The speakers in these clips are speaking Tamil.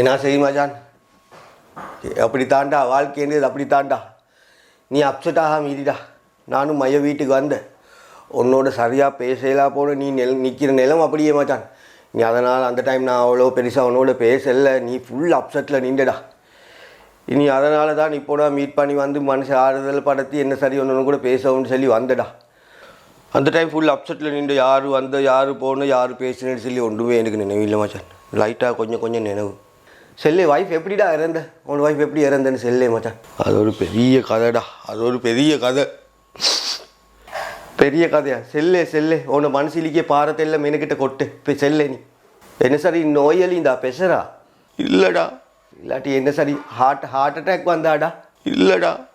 என்ன செய்யும் மச்சான்? தாண்டா வாழ்க்கைன்றது தாண்டா. நீ அப்செட் ஆகாம இருடா நானும் மைய வீட்டுக்கு வந்தேன். உன்னோட சரியாக பேசலாம் போல நீ நெல் நிற்கிற நிலம் அப்படியே மாச்சான். நீ அதனால் அந்த டைம் நான் அவ்வளோ பெருசாக உன்னோட பேசலை. நீ ஃபுல் அப்செட்டில் நின்றுடா. இனி அதனால தான் இப்போ நான் மீட் பண்ணி வந்து மனசு ஆறுதல் படுத்தி என்ன சரி ஒன்று கூட பேசவும்னு சொல்லி வந்தடா. அந்த டைம் ஃபுல் அப்செட்டில் நின்று யார் வந்த யார் போகணும் யார் பேசுனேன்னு சொல்லி ஒன்றுமே எனக்கு நினைவில்லை மச்சான். லைட்டாக கொஞ்சம் கொஞ்சம் நினைவு. செல்லே வைஃப் எப்படிடா இறந்த? உன் வைஃப் எப்படி இறந்தேன்னு செல்லே மச்சான். அது ஒரு பெரிய கதைடா. அது ஒரு பெரிய கதை. பெரிய கதையா? செல்லே செல்லே. உன்னை மனசிலிக்கே பாரத்தெல்லாம் எனக்கிட்ட கொட்டு. இப்போ செல்லே நீ. என்ன சரி நோயாளிந்தா பெசரா இல்லைடா. இல்லாட்டி என்ன சரி ஹார்ட் ஹார்ட் அட்டாக் வந்தாடா? இல்லைடா.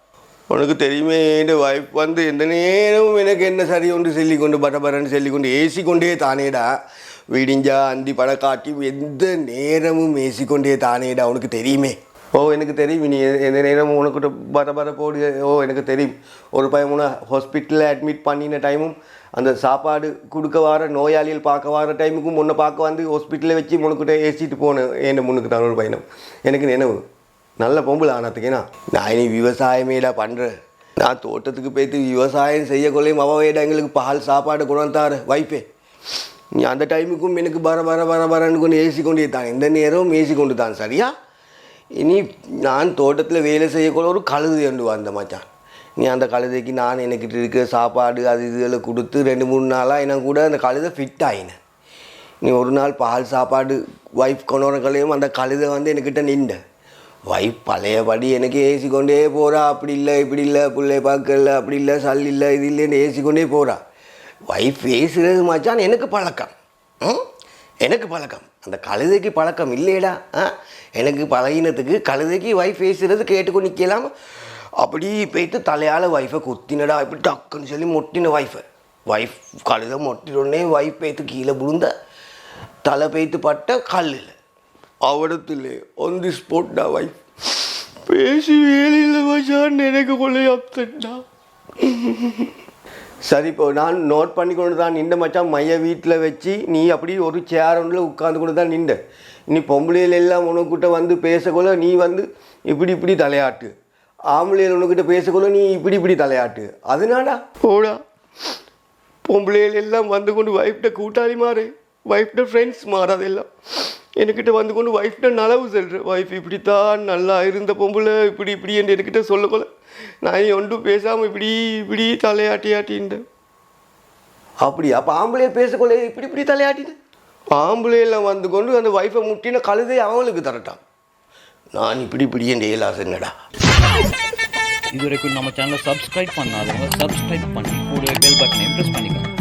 உனக்கு தெரியுமே என் வைஃப் வந்து எந்த நேரமும் எனக்கு என்ன சரி ஒன்று சொல்லி கொண்டு பரபரன்னு சொல்லி கொண்டு ஏசி கொண்டே தானேடா. விடிஞ்சா அந்தி படம் காட்டி எந்த நேரமும் ஏசி கொண்டே தானேடா உனக்கு தெரியுமே. ஓ எனக்கு தெரியும் நீ எந்த நேரமும் உனக்கிட்ட பர போடு ஓ எனக்கு தெரியும். ஒரு பையன் ஹாஸ்பிட்டலில் அட்மிட் பண்ணின டைமும் அந்த சாப்பாடு கொடுக்க வர நோயாளிகள் பார்க்க வர டைமுக்கும் முன்ன பார்க்க வந்து ஹாஸ்பிட்டலில் வச்சு உனக்கிட்ட ஏசிட்டு போனேன் என் முன்னுக்கு தான் ஒரு பயணம் எனக்கு நினைவு. நல்ல பொம்பளை ஆனத்துக்கேனா நான் இனி விவசாயமேடா பண்ணுறேன் நான் தோட்டத்துக்கு போயிட்டு விவசாயம் செய்யக்கொள்ளையும் அவவேடா எங்களுக்கு பால் சாப்பாடு கொண்டு வைப்பே வைஃபே நீ அந்த டைமுக்கும் எனக்கு பர பர பர பரன்னு கொண்டு ஏசி கொண்டே தான் எந்த நேரமும் ஏசி கொண்டு தான் சரியா? இனி நான் தோட்டத்தில் வேலை செய்யக்குள்ள ஒரு கழுது என்று வந்த மச்சான். நீ அந்த கழுதைக்கு நான் எனக்கிட்ட இருக்கிற சாப்பாடு அது இதுகளை கொடுத்து ரெண்டு மூணு நாளாக எனக்கு கூட அந்த கழுதை ஃபிட் ஆயினேன் நீ ஒரு நாள் பால் சாப்பாடு ஒய்ஃப் கொண்டவர்களையும் அந்த கழுதை வந்து என்கிட்ட நின்ற. வைஃப் பழையபடி எனக்கு ஏசி கொண்டே போகிறா அப்படி இல்லை இப்படி இல்லை பிள்ளை பார்க்கல அப்படி இல்லை சல் இல்லை இது இல்லைன்னு ஏசி கொண்டே போகிறா வைஃப் பேசுகிறது மச்சான் எனக்கு பழக்கம். ம்? எனக்கு பழக்கம். அந்த கழுதைக்கு பழக்கம் இல்லையடா. ஆ? எனக்கு பழகினத்துக்கு கழுதைக்கு வைஃப் பேசுகிறது கேட்டுக்கொண்டு நிற்கலாம் அப்படி போயிட்டு தலையால் வைஃபை குத்தினடா. இப்படி டக்குன்னு சொல்லி மொட்டின வைஃபை. வைஃப் கழுதை மொட்டினோடனே வைஃப் பேத்து கீழே விழுந்த தலை பெய்த்து பட்ட கல்லில். அவடத்திலே ஒன் தி ஸ்பாட்டா வைஃப் பேசி வேலையில் மச்சான் எனக்கு கொள்ளை அப்செட்டா சரி இப்போ நான் நோட் பண்ணி கொண்டு தான் நின்ற மச்சான். மைய வீட்டில் வச்சு நீ அப்படி ஒரு சேர் ஒன்றில் உட்காந்து கொண்டு தான் நின்ற நீ பொம்பளையில எல்லாம் உனக்கிட்ட வந்து பேசக்குள்ள நீ வந்து இப்படி இப்படி தலையாட்டு. ஆம்பளையில் உனக்கிட்ட பேசக்குள்ள நீ இப்படி இப்படி தலையாட்டு. அதனாடா போடா. பொம்பளைகள் எல்லாம் வந்து கொண்டு ஒய்ஃப்ட கூட்டாளி மாறு. ஒய்ஃப்ட ஃப்ரெண்ட்ஸ் மாறு அதெல்லாம் என்கிட்ட வந்து கொண்டு ஒய்ஃப்ட நலவு சொல்கிறேன் ஒய்ஃப் இப்படித்தான் நல்லா இருந்த பொம்பளை இப்படி இப்படி என்று என்கிட்ட சொல்லக்கொள்ள நான் ஒன்றும் பேசாமல் இப்படி இப்படி தலையாட்டி ஆட்டின்றேன். அப்படி அப்போ ஆம்பளைய பேசக்கொள்ள இப்படி இப்படி தலையாட்டிட்டு ஆம்பளையெல்லாம் வந்து கொண்டு அந்த ஒய்ஃபை முட்டின கழுதை அவங்களுக்கு தரட்டான். நான் இப்படி இப்படி என் ஏலாஸ் என்னடா? இது வரைக்கும் நம்ம சேனலை சப்ஸ்கிரைப் பண்ணாதவங்க சப்ஸ்கிரைப் பண்ணி கூடவே பெல் பட்டனை ப்ரெஸ் பண்ணிக்கோங்க.